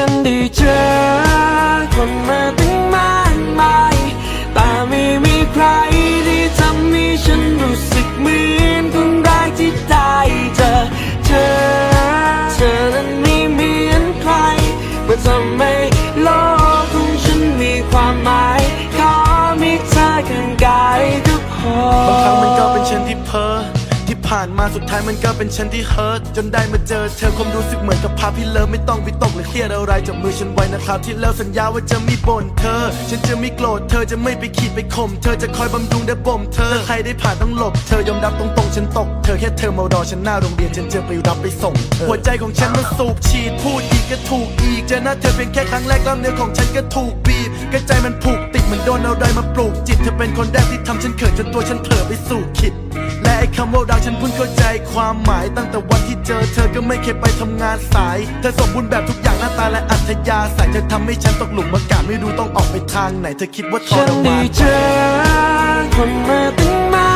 ฉันได้เจอคนมาตั้งมากมายแต่ไม่มีใครที่ทำให้ฉันรู้สึกเหมือนคนแรกที่ได้เจอเธอ เธอนั้นไม่เหมือนใครมาทำให้ ผ่านมาสุดท้ายมันก็เป็นฉันที่เฮิร์ตจนได้มาเจอเธอความรู้สึกเหมือนกับพาพี่เลิฟไม่ต้องวิตกหรือเครียดอะไรจับมือฉันไว้นะครับที่แล้วสัญญาว่าจะไม่บ่นเธอ ฉันจะไม่โกรธเธอจะไม่ไปขีดไปข่มเธอจะคอยบำรุงและบ่มเธอถ้าใครได้ผ่านต้องหลบเธอยอมรับตรงๆฉันตกเธอแค่เธอมารอฉันหน้าโรงเรียนฉันจะไปรับไปส่งเธอหัวใจของฉันมันสูบฉีดพูดอีกก็ถูกอีกเจอหน้าเธอเพียงแค่ครั้งแรกแล้วเนื้อของฉันก็ถูกบีบกระใจมันผูกติดเหมือนโดนเอาใดมาปลูกจิตเธอเป็นคนแรกที่ทำฉันเขินจนตัวฉันเผลอไปสู่ขิด ไอ้คำว่ารักฉันเพิ่งเข้าใจความหมายตั้งแต่วันที่เจอเธอก็ไม่เคยไปทำงานสาย เธอสมบูรณ์แบบทุกอย่างหน้าตาและอัธยาศัยเธอทำให้ฉันตกหลุมอากาศไม่รู้ต้องออกไปทางไหนเธอคิดว่าทฉัรนมาได้นเจอคนมาตั้งมา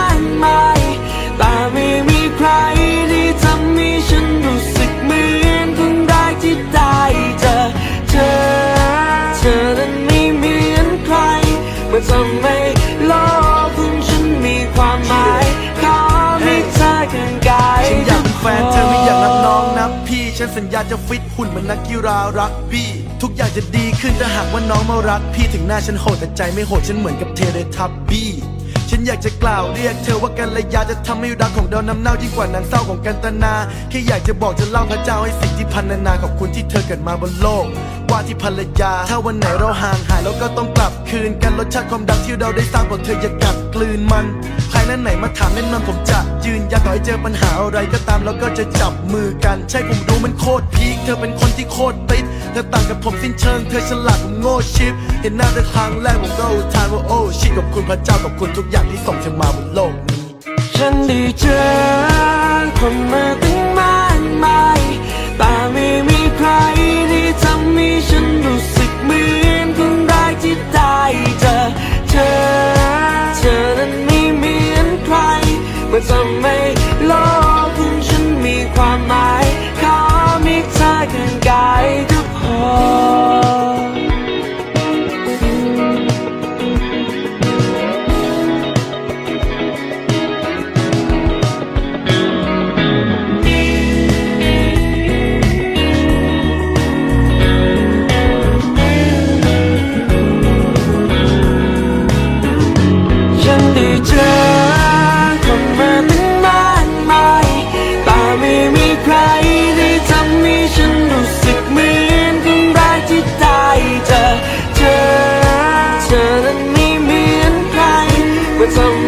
ฉันสัญญาจะฟิตหุ่นเหมือนนักกีฬารักบี้ ทุกอย่างจะดีขึ้นถ้าหากว่าน้องมารัก พี่ถึงหน้าฉันโหดแต่ใจไม่โหดฉันเหมือนกับเทเลทับบี้ฉันอยากจะกล่าวเรียกเธอว่ากันระยะจะทำให้รักของเราน้ำเน่ายิ่งกว่านังเศร้าของกันตนาแค่อยากจะบอกจะเล่าพระเจ้าให้สิ่งที่พันนานาขอบคุณที่เธอเกิดมาบนโลก ว่าที่ภรรยา ถ้าวันไหนเราห่างหายเราก็ต้องกลับคืนกันรสชาติความดังที่เราได้สร้างบอกเธออย่ากัดกลืนมัน แครนั้นไหนมาถามแน่นอนผมจะยืนยันต่อให้เจอปัญหาอะไรก็ตามแล้วก็จะจับมือกัน ใช่ผมรู้มันโคตรพีคเธอเป็นคนที่โคตรติดเธอต่างกับผมสิ้นเชิงเธอฉลาดผมโง่ชิปเห็นหน้าเธอครั้งแรกผมก็อุทานว่าโอ้ชิขอบคุณพระเจ้าขอบคุณทุกอย่างที่ส่งเธอมาบนโลกนี้ฉันได้เจอคนมาตั้ง with some